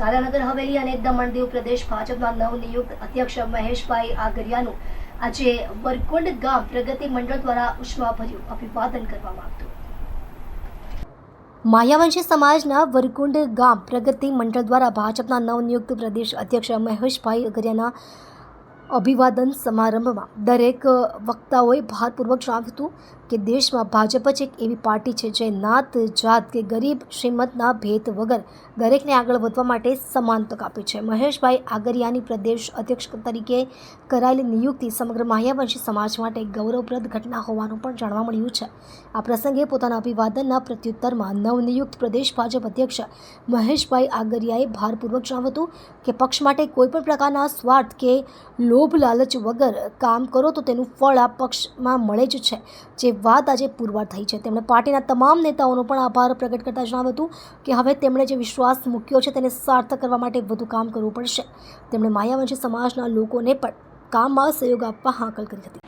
દાદાનગર હવેલી અને દમણ પ્રદેશ ભાજપના નવનિયુક્ત અધ્યક્ષ મહેશભાઈ આગરિયાનું આજે વરકુંડ ગામ પ્રગતિ મંડળ દ્વારા ઉષ્માભર્યું અભિવાદન કરવામાં આવ્યું. માયાવંશી સમાજના વરકુંડ ગામ પ્રગતિ મંડળ દ્વારા ભાજપના નવનિયુક્ત પ્રદેશ અધ્યક્ષ મહેશભાઈ અગરિયાના અભિવાદન સમારંભમાં દરેક વક્તાઓએ ભારપૂર્વક જણાવ્યું હતું કે દેશમાં ભાજપ જ એક એવી પાર્ટી છે જે નાત જાત કે ગરીબ શ્રીમતના ભેદ વગર દરેકને આગળ વધવા માટે સમાન તક આપે છે. મહેશભાઈ આગરિયાની પ્રદેશ અધ્યક્ષ તરીકે કરાયેલી નિયુક્તિ સમગ્ર માહ્યાવંશી સમાજ માટે ગૌરવપ્રદ ઘટના હોવાનું પણ જાણવા મળ્યું છે. આ પ્રસંગે પોતાના અભિવાદનના પ્રત્યુત્તરમાં નવનિયુક્ત પ્રદેશ ભાજપ અધ્યક્ષ મહેશભાઈ આગરિયાએ ભારપૂર્વક જણાવ્યું હતું કે પક્ષ માટે કોઈપણ પ્રકારના સ્વાર્થ કે લોભ લાલચ વગર કામ કરો તો તેનું ફળ આ પક્ષમાં મળે જ છે. જે વાત આજે પુરવાર થઈ છે. તેમણે પાર્ટીના તમામ નેતાઓનો પણ આભાર પ્રગટ કરતા જણાવ્યું હતું કે હવે તેમણે જે વિશ્વાસ મૂક્યો છે તેને સાર્થક કરવા માટે વધુ કામ કરવું પડશે. તેમણે માયાવંશી સમાજના લોકોને પણ કામમાં સહયોગ આપવા હાકલ કરી હતી.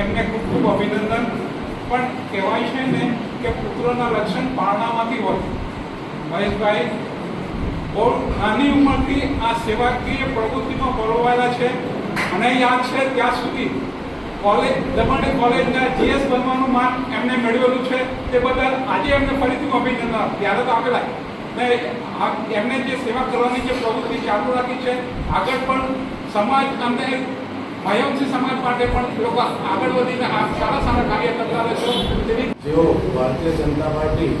એમને ખૂબ ખૂબ અભિનંદન. પણ કહેવાય છે ને કે પુત્રના લક્ષણ પારણામાંથી હોય. મહેશભાઈ નાની ઉંમરથી આ સેવાકીય પ્રવૃત્તિમાં પરોવાયેલા છે. મને યાદ છે ત્યાં સુધી કોલેજ, દમણ કોલેજના જીએસ બનવાનું માન એમને મેળવેલું છે. તે બદલ આજે એમને ફરીથી અભિનંદન ત્યારે તો આપેલા. ને એમને જે સેવા કરવાની જે પ્રવૃત્તિ ચાલુ રાખી છે, આગળ પણ સમાજ અને ભયંસી સમાજ માટે પણ લોકો આગળ વધીને આ સારા સારા કાર્ય કરતા ભારતીય જનતા પાર્ટી,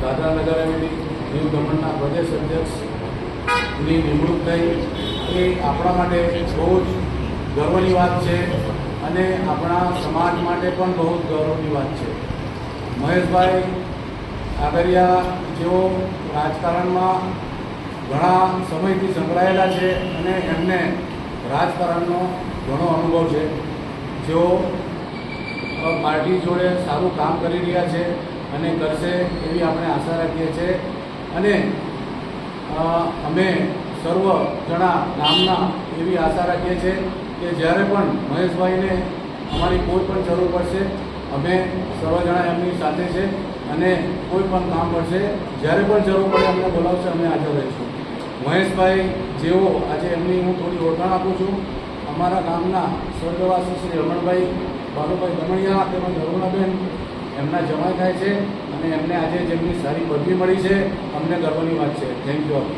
દાદરાનગર હવેલી દીવ દમણના પ્રદેશ અધ્યક્ષની નિમણૂક થઈ. એ આપણા માટે બહુ જ ગર્વની વાત છે અને આપણા સમાજ માટે પણ બહુ જ ગૌરવની વાત છે. મહેશભાઈ આગરિયા જેઓ રાજકારણમાં ઘણા સમયથી સંકળાયેલા છે અને એમને રાજકારણનો ઘણો અનુભવ છે. જેઓ પાર્ટી જોડે સારું કામ કરી રહ્યા છે અને કરશે એવી આપણે આશા રાખીએ છીએ. અને અમે સર્વ જણા ગામના એવી આશા રાખીએ છીએ કે જ્યારે પણ મહેશભાઈને અમારી કોઈ પણ જરૂર પડશે, અમે સર્વ જણા એમની સાથે છે અને કોઈ પણ કામ પડશે, જ્યારે પણ જરૂર પડે અમને બોલાવશે, અમે હાજર રહીશું. મહેશભાઈ જેઓ આજે એમની હું થોડી ઓળખાણ આપું છું, અમારા ગામના સ્વર્ગવાસી શ્રી રમણભાઈ બાલુભાઈ દમણિયા, તેમજ અરુણાબેન, એમના જમાઈ થાય છે અને એમને આજે જેમની સારી પદવી મળી છે, અમને ગર્વની વાત છે. Thank you